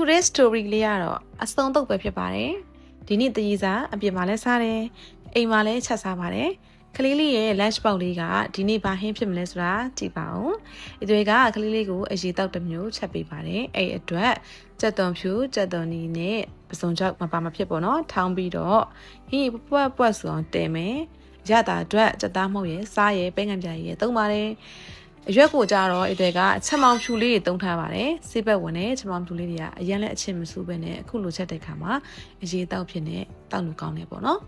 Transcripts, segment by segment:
Today's story လေးကတော့အစုံတော့ပဲဖြစ်ပါတယ်ဒီနေ့တကြီးစားအပြင်မှာလဲစားတယ်အိမ်မှာလဲချက်စားပါတယ်ကလေးလေးရဲ့ lunch box လေးကဒီနေ့ဘာဟင်းဖြစ်မလဲဆိုတာကြည့်ပါဦး။ဒီတွေကကလေးလေးကိုအရေးတောက်တစ်မျိုးချက်ပေးပါတယ်။အဲ့အတွက်ကြက်သွန်ဖြူကြက်သွန်နီနဲ့ပစုံချောက်မပါမဖြစ်ပေါ့နော်။ထောင်းပြီးတော့ဟင်းပွက်ပွက်ဆိုအောင်တဲမယ်။ရတာအတွက်ကြက်သားမှုတ်ရဲ့စားရဲ့ပဲငံပြားရဲ့သုံးပါတယ်။ အရွက်ကိုကြတော့အဲ့တွေကချက်မောင်ဖြူလေးတွေတုံးထားပါတယ်စေးဘက်ဝင်တဲ့ချက်မောင်ဖြူလေးတွေကအရင်လည်းအချင်းမစူးပဲနဲ့အခုလိုချက်တဲ့ခါမှာအရေးတောက်ဖြစ်နေတောက်လူကောင်းနေပေါ့နော်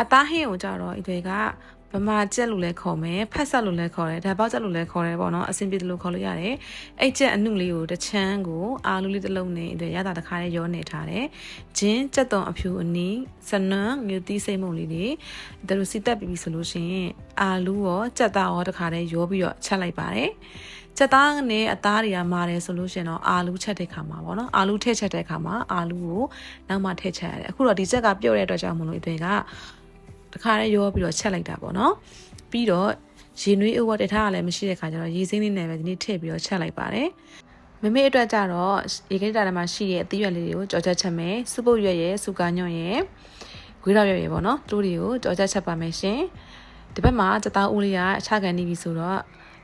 အသားဟင်းကိုကြတော့အဲ့တွေက ဗမာကြက်လို့လည်းခေါ်မယ်ဖက်ဆက်လို့လည်းခေါ်တယ်ဒါပေါက်ကြက်လို့လည်းခေါ်တယ်ပေါ့နော်အဆင်ပြေတယ်လို့ခေါ်လို့ရတယ်အဲ့ကြက်အနုလေးကိုတစ်ချမ်းကိုအာလူလေးတစ်လုံးနဲ့အတွက်ရတာတစ်ခါလေးရောနေထားတယ်ဂျင်းကြက်သွန်အဖြူအနီးစနွန်းငွေတီးစိမ့်မုံလေးတွေဒါလိုစီတက်ပြီးပြီဆိုလို့ရှိရင်အာလူရောကြက်သားရောတစ်ခါလေးရောပြီးတော့ချက်လိုက်ပါတယ်ချက်သားနဲ့အသားတွေကမာတယ်ဆိုလို့ရှင်တော့အာလူချက်တဲ့ခါမှာပေါ့နော်အာလူထည့်ချက်တဲ့ခါမှာအာလူကိုနောက်မှထည့်ချက်ရတယ်အခုတော့ဒီချက်ကပြုတ်တဲ့အတွက်ကြောင့်မလို့တွေက တခါလေးရောပြီးတော့ချက်လိုက်တာပေါ့နော်ပြီးတော့ရေနွေးအဝတ်တထားကလည်းမရှိတဲ့ခါကျတော့ရေစိမ့်လေးနဲ့ပဲဒီနေ့ထည့်ပြီးတော့ချက်လိုက်ပါတယ်မမေအတွက်ကြတော့ရေခဲတာထဲမှာရှိတဲ့အသီးရွက်လေးတွေကိုကြော်ချက်ချက်မယ်စပုတ်ရွက်ရဲ့စူကာညွန့်ရဲ့ဂွေးတော်ရွက်ရဲ့ပေါ့နော်သူတို့တွေကိုကြော်ချက်ချက်ပါမယ်ရှင်ဒီဘက်မှာစတောင်းဦးလေးကအခြားကန်နေပြီဆိုတော့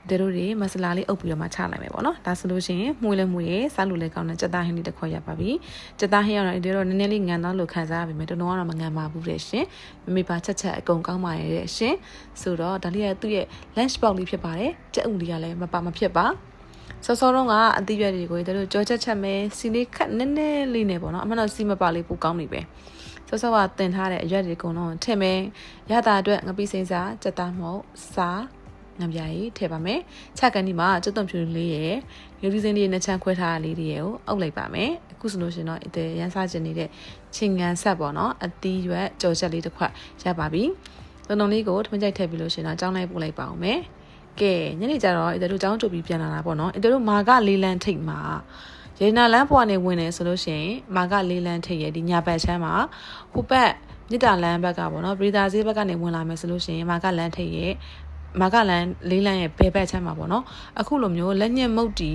တို့တို့တွေမဆလာလေးအုပ်ပြီးတော့မှချလိုက်မယ်ပေါ့နော်ဒါဆိုလို့ရှိရင်မှုလဲမှုရဲစားလို့လဲကောင်းတဲ့ကြက်သားဟင်းလေးတစ်ခွက်ရပါပြီကြက်သားဟင်းကတော့ဒီတော့နည်းနည်းလေးငံသားလို့ခံစားရပါမယ်တော်တော်ကတော့မငံပါဘူးတဲ့ရှင်မမေပါချက်ချက်အကုန်ကောင်းပါရဲ့ရှင်ဆိုတော့ဒါလေးကသူ့ရဲ့ lunch box လေးဖြစ်ပါတယ်ကြက်ဥလေးကလည်းမပါမဖြစ်ပါစောစောတော့ကအသီးရွက်တွေကိုတို့ကြောချက်ချက်မဲစီလေးခက်နည်းနည်းလေးနဲ့ပေါ့နော်အမှန်တော့စီမပါလေးပိုကောင်းနေပဲစောစောကတင်ထားတဲ့အရွက်တွေအကုန်လုံးထည့်မယ်ရတာအတွက်ငပိစိမ့်စာစက်သားမဟုတ်စား ငံပြားကြီးထည့်ပါမယ်ချက်ကန်ဒီမှာကျွတ်သွန်ဖြူလေးရယ်ယူဒီစင်းလေးနှစ်ချမ်းခွဲထားတာလေးတွေရယ်ကိုအုပ်လိုက်ပါမယ်အခုဆိုလို့ရှင်တော့အဲရန်စားကျင်နေတဲ့ချင်းငံဆက်ပေါ့နော်အတီးရွက်ကြော်ချက်လေးတစ်ခွက်ရပါပြီလုံလုံလေးကိုထမကြိုက်ထည့်ပြီးလို့ရှင်တော့ကြောင်းလိုက်ပို့လိုက်ပါအောင်မယ်ကဲညနေကျတော့အဲတို့ကြောင်းကြိုပြီးပြန်လာတာပေါ့နော်အဲတို့မာကလေးလန်းထိတ်မှာရေနာလန်းဘွားနေဝင်နေဆိုလို့ရှိရင်မာကလေးလန်းထိတ်ရဲ့ဒီညာဘက်ချမ်းမှာဟိုဘက်မြစ်တာလန်းဘက်ကပေါ့နော်ပရိသာဈေးဘက်ကနေဝင်လာမယ်ဆိုလို့ရှိရင်မာကလန်းထိတ်ရဲ့ မာကလန်လေးလန်ရဲ့ဘဲဘက်ချမ်းမှာပေါ့နော်အခုလိုမျိုးလက်ညှက်မုတ်တီ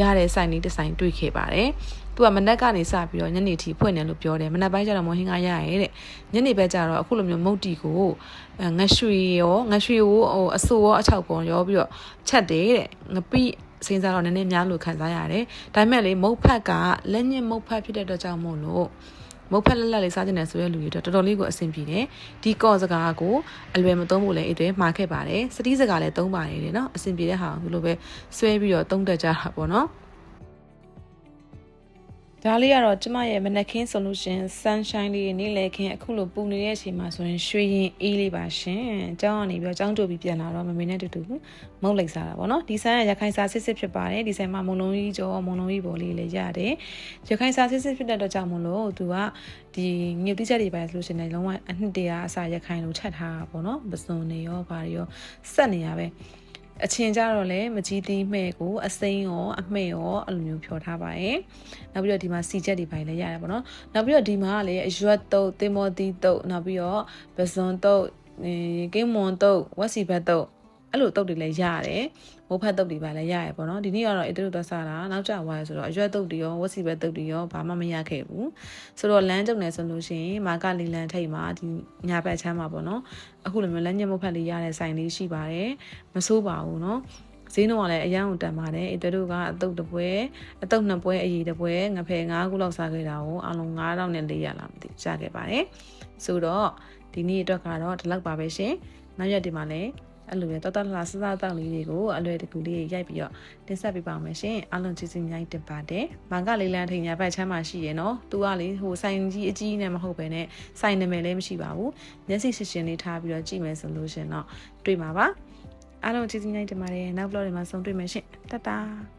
ရတဲ့ဆိုင်လေးတစ်ဆိုင်တွေ့ခဲ့ပါတယ်သူကမနက်ကနေစပြီးတော့ညနေထိဖွင့်တယ်လို့ပြောတယ်မနက်ပိုင်းကျတော့မဟင်းကားရရဲတဲ့ညနေဘက်ကျတော့အခုလိုမျိုးမုတ်တီကိုငရွှေရောငရွှေကိုဟိုအဆိုရောအချောက်ပေါ်ရောပြီးတော့ချက်တယ်တဲ့ငပိစဉ်းစားတော့နည်းနည်းများလို့ခံစားရတယ်ဒါပေမဲ့လေမုတ်ဖက်ကလက်ညှက်မုတ်ဖက်ဖြစ်တဲ့အတွက်ကြောင့်မို့လို့ မုတ်ဖက်လက်လက်လေးစားကျင်တယ်ဆိုရလူတွေတော့တော်တော်လေးကိုအဆင်ပြေတယ်ဒီကော့စကားကိုအလွယ်မသုံးဖို့လည်းအဲ့တွေမှာခဲ့ပါတယ်စတိစကားလည်းသုံးပါတယ်လေနော်အဆင်ပြေတဲ့ဟာကိုဒီလိုပဲဆွဲပြီးတော့သုံးတတ်ကြတာပေါ့နော် ဒါလေးကတော့ကျမရဲ့မနက်ခင်း solution sunshine လေးနေ့လည်ခင်းအခုလိုပူနေတဲ့အချိန်မှာဆိုရင်ရွှေရင်အေးလေးပါရှင်။ကျောင်းကနေပြီးတော့ကျောင်းကြိုပြီးပြန်လာတော့မမေနဲ့တူတူမုတ်လိုက်စားတာပေါ့နော်။ဒီဆန်ကရခိုင်စာစစ်စစ်ဖြစ်ပါတယ်။ဒီဆိုင်မှာမုံလုံးကြီးကျော်မုံလုံးကြီးပေါ်လေးလည်းရတယ်။ရခိုင်စာစစ်စစ်ဖြစ်တဲ့အတွက်ကြောင့်မလို့သူကဒီငွေတိချက်တွေပါဆိုလို့ရှိရင်လုံးဝအနှစ်တရာအစာရခိုင်လိုချက်ထားတာပေါ့နော်။ပစုံနေရောဘာတွေရောဆက်နေရပဲ။ အချင်းကြတော့လည်းမကြီးသေးမဲ့ကိုအစိမ်းရောအမှဲ့ရောအဲ့လိုမျိုးဖြော်ထားပါရဲ့နောက်ပြီးတော့ဒီမှာစီချက်တွေပိုင်းလည်းရတယ်ပေါ့နော်နောက်ပြီးတော့ဒီမှာကလည်းအရွက်တုတ်တင်မော်တီတုတ်နောက်ပြီးတော့ပဇွန်တုတ်ကင်းမွန်တုတ်ဝက်စီဘတ်တုတ် အဲ့လိုတုတ်တွေလည်းရတယ်မိုးဖက်တုတ်တွေပါလည်းရရပေါ့နော်ဒီနေ့ကတော့အဲ့တို့သွားစားတာနောက်ကျသွားရဆိုတော့အရွက်တုတ်တွေရောဝက်စီဘက်တုတ်တွေရောဘာမှမရခဲ့ဘူးဆိုတော့လမ်းကြုံနေဆိုလို့ရှိရင်မာကလီလန်ထိတ်မှာဒီညာဘက်ချမ်းမှာပေါ့နော်အခုလိုမျိုးလက်ညှက်မိုးဖက်လေးရတဲ့ဆိုင်လေးရှိပါတယ်မဆိုးပါဘူးနော်ဈေးနှုန်းကလည်းအရန်ကိုတန်ပါတယ်အဲတို့ကအတုပ်တစ်ပွဲအတုပ်နှစ်ပွဲအရေးတစ်ပွဲငဖယ်9ခုလောက်စားခဲ့တာကိုအလုံး9000နဲ့400လောက်မသိရှာခဲ့ပါတယ်ဆိုတော့ဒီနေ့အတွက်ကတော့ဒီလောက်ပါပဲရှင်နောက်ရက်ဒီမှာလည်း အဲ့လိုပဲတော်တော်လှဆဆတောက်လေးတွေကိုအလွယ်တကူလေးရိုက်ပြီးတော့တင်ဆက်ပေးပါမယ်ရှင်အားလုံးကျေးဇူးများတင်ပါတယ်။မောင်ကလေးလန်းထိန်ညာဘက်ချမ်းမှာရှိရနော်။သူကလေဟိုဆိုင်ကြီးအကြီးနဲ့မဟုတ်ပဲနဲ့ဆိုင်နာမည်လည်းမရှိပါဘူး။မျက်စိရှင်းရှင်းလေးထားပြီးတော့ကြည့်မယ်ဆိုလို့ရှင်တော့တွေ့မှာပါ။အားလုံးကျေးဇူးများတင်ပါတယ်။နောက် vlog တွေမှာဆုံတွေ့မယ်ရှင်။တတ်တာ။